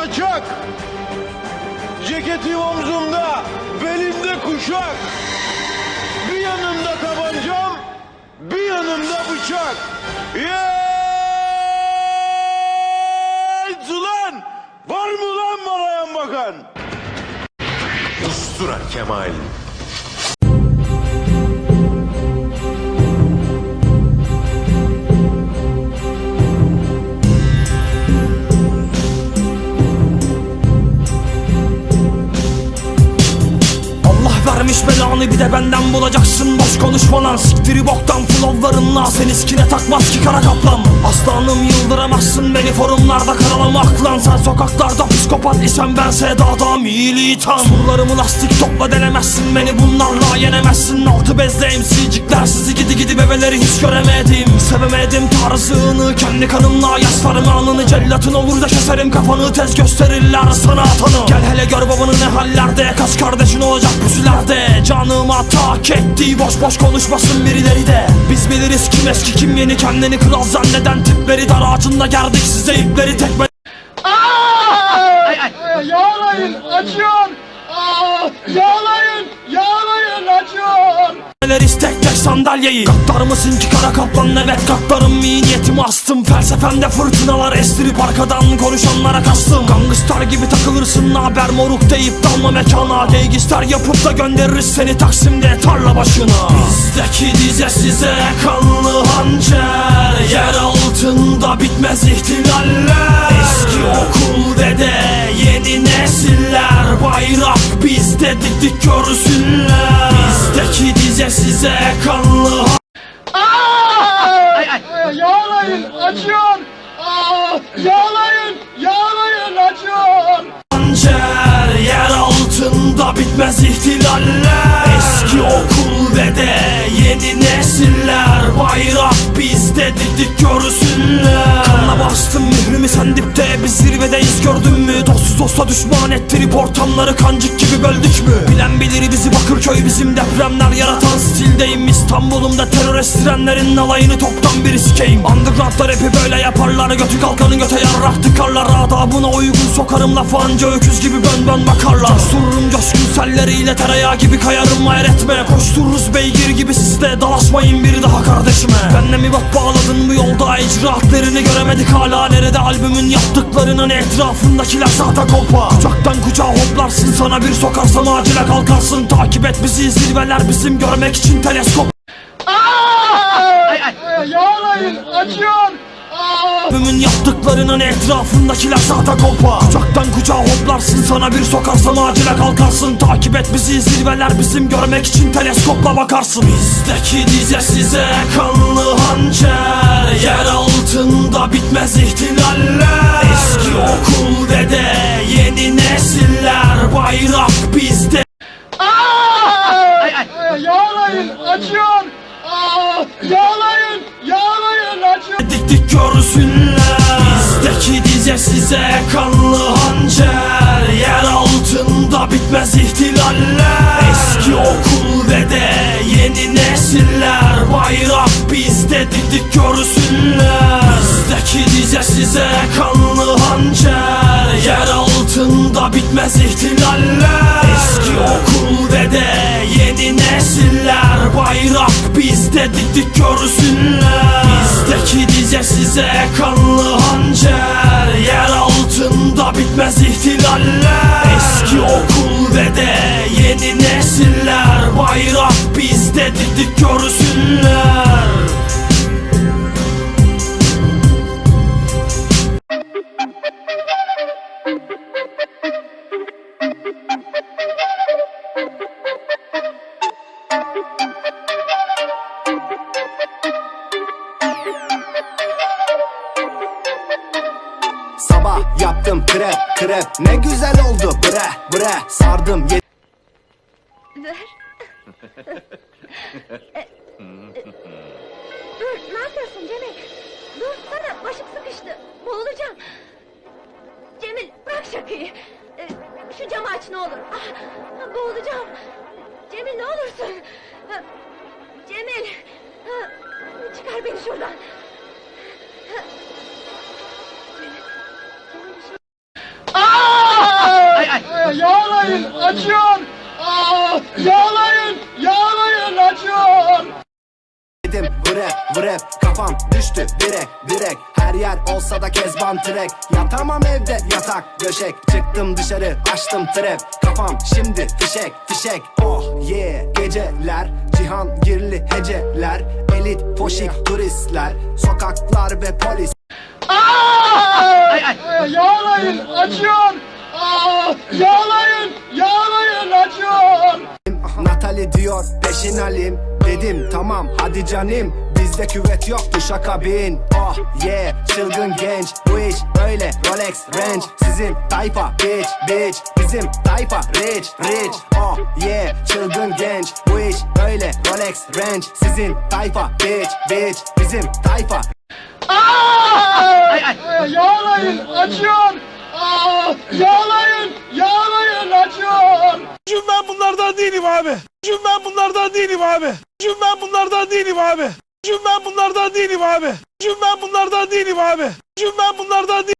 saçak. Ceketim omzumda, belimde kuşak. Bir yanımda tabancam, bir yanımda bıçak. Ulan! Var mı lan bana yan bakan? Ustura Kemal. Belanı bir de benden bulacaksın. Boş konuşma lan. Siktiri boktan flowlarınla. Sen iskine takmaz ki kara kaplan Aslanım yıldıramazsın beni forumlarda karalamak lan Sen sokaklarda psikopat isen bense dağda militan Surlarımı lastik topla denemezsin beni bunlarla yenemezsin. Altı bezle MC'cikler sizi gidi gidi bebeleri hiç göremedim. Sevemedim tarzını kendi kanımla yaslarım alnını Cellatın olur da keserim kafanı tez gösterirler sana atanı. Gel hele gör babanı ne hallerde Kaç kardeşin olacak pusilerde Canıma tak etti boş boş konuşmasın birileri de. Biz biliriz kim eski kim yeni kendini kral zanneden tipleri Dar ağacında gerdik size ipleri tekme Yağlayın acıyor. Aa, yağlayın sandalyeyi. Katlar mısın ki kara kaplan evet katlarım iyi niyetimi astım. Felsefemde fırtınalar estirip arkadan konuşanlara kastım. Gangster gibi takılırsın haber moruk deyip dalma mekana. Geygisler yapıp da göndeririz seni Taksim'de tarla başına. Bizdeki dize size kanlı hançer Yer altında bitmez ihtilaller Eski okul dede bizde dik dik görsünler. Bizdeki dize size kanlı. Yağlayın acıyor. Aa, yağlayın, yağlayın acıyor. hançer Yer altında bitmez ihtilaller. Eski okul dede yeni nesiller. Bayrak bizde dik dik görsünler Kanla bastım mührümü sen dipte biz zirvedeyiz gördün mü? Dostsuz dosta düşman ettirip ortamları kancık gibi böldük mü? Bilen bilir bizi Bakırköy bizim depremler yaratan stildeyim. İstanbul'umda terör estirenlerin alayını toptan bir sikeyim Undergroundlar hepi böyle yaparlar götü kalkanı göte yarrak tıkarlar. Adabına uygun sokarım lafı anca öküz gibi bön bön bakarlar. Coştururum coşkun selleriyle tereyağı gibi kayarım hayretme Koştururuz beygir gibi siz de dalaşmayın biri daha kardeşime. Benle mi bak bağladın bu yolda icraatlerini göremedik hala Nerede albümün yaptıklarının etrafındakiler zaten kolpa. Kucaktan kucağa hoplarsın sana bir sokarsam acile kalkarsın. Takip et bizi zirveler bizim görmek için teleskop. Yağlayın acıyor. Aa, Albümün yaptıklarının etrafındakiler zaten kolpa. Kucaktan kucağa hoplarsın sana bir sokarsam acile kalkarsın. Takip et bizi zirveler bizim görmek için teleskopla bakarsın. Bizdeki dize size kanlı hançer Yer altında bitmez ihtilaller. Eski okul dede yeni nesiller Bayrak bizde. Yağlayın acıyor. Aa, yağlayın, yağlayın acıyor. dik dik görsünler. Bizdeki dize size kanlı hançer. Yer altında bitmez ihtilaller. Eski okul dede yeni nesiller Bayrak bizde. Dik dik görsünler Bizdeki dize size kanlı hançer. Yer altında bitmez ihtilaller. Eski okul dede yeni nesiller. Bayrak bizde dik dik görsünler. Bizdeki dize size kanlı hançer. Yer altında bitmez ihtilaller. Eski okul dede yeni nesiller. Bayrak bizde dik dik görsünler yaptım krep krep ne güzel oldu bre bre sardım ye- Ver. E, e, Dur, ne yapıyorsun Cemil? Dur sana, başım sıkıştı. Boğulacağım. Cemil, bırak şakayı. E, Şu camı aç ne olur. Ah, boğulacağım. Cemil ne olursun. Ha, Cemil. Çıkar beni şuradan. Yağlayın acıyor. Aa, yağlayın yağlayın acıyor. Dedim vrep vrep kafam düştü direk direk Her yer olsa da kezban trek. Yatamam evde yatak döşek. Çıktım dışarı açtım trap Kafam şimdi fişek fişek. Oh yeah. Geceler Cihan girli heceler. Elit poşik turistler. Sokaklar ve polis. Aa, yağlayın acıyor. Yağlayın yağlayın acıyor. Natali diyor peşin alim. Dedim tamam hadi canim Bizde küvet yok bu şaka bin. Oh yeah çılgın genç. Bu iş öyle Rolex Range. Sizin tayfa bitch bitch. Bizim tayfa rich rich. Oh yeah çılgın genç. Bu iş öyle Rolex Range. Sizin tayfa bitch bitch. Bizim tayfa. Aa, yağlayın acıyor. Yağlayın yağlayın acıyor. Çünkü ben bunlardan değilim abi. Çünkü ben bunlardan değilim abi. Çünkü ben bunlardan değilim abi. Çünkü ben bunlardan değilim abi. Çünkü ben bunlardan değilim abi. Çünkü ben bunlardan değilim.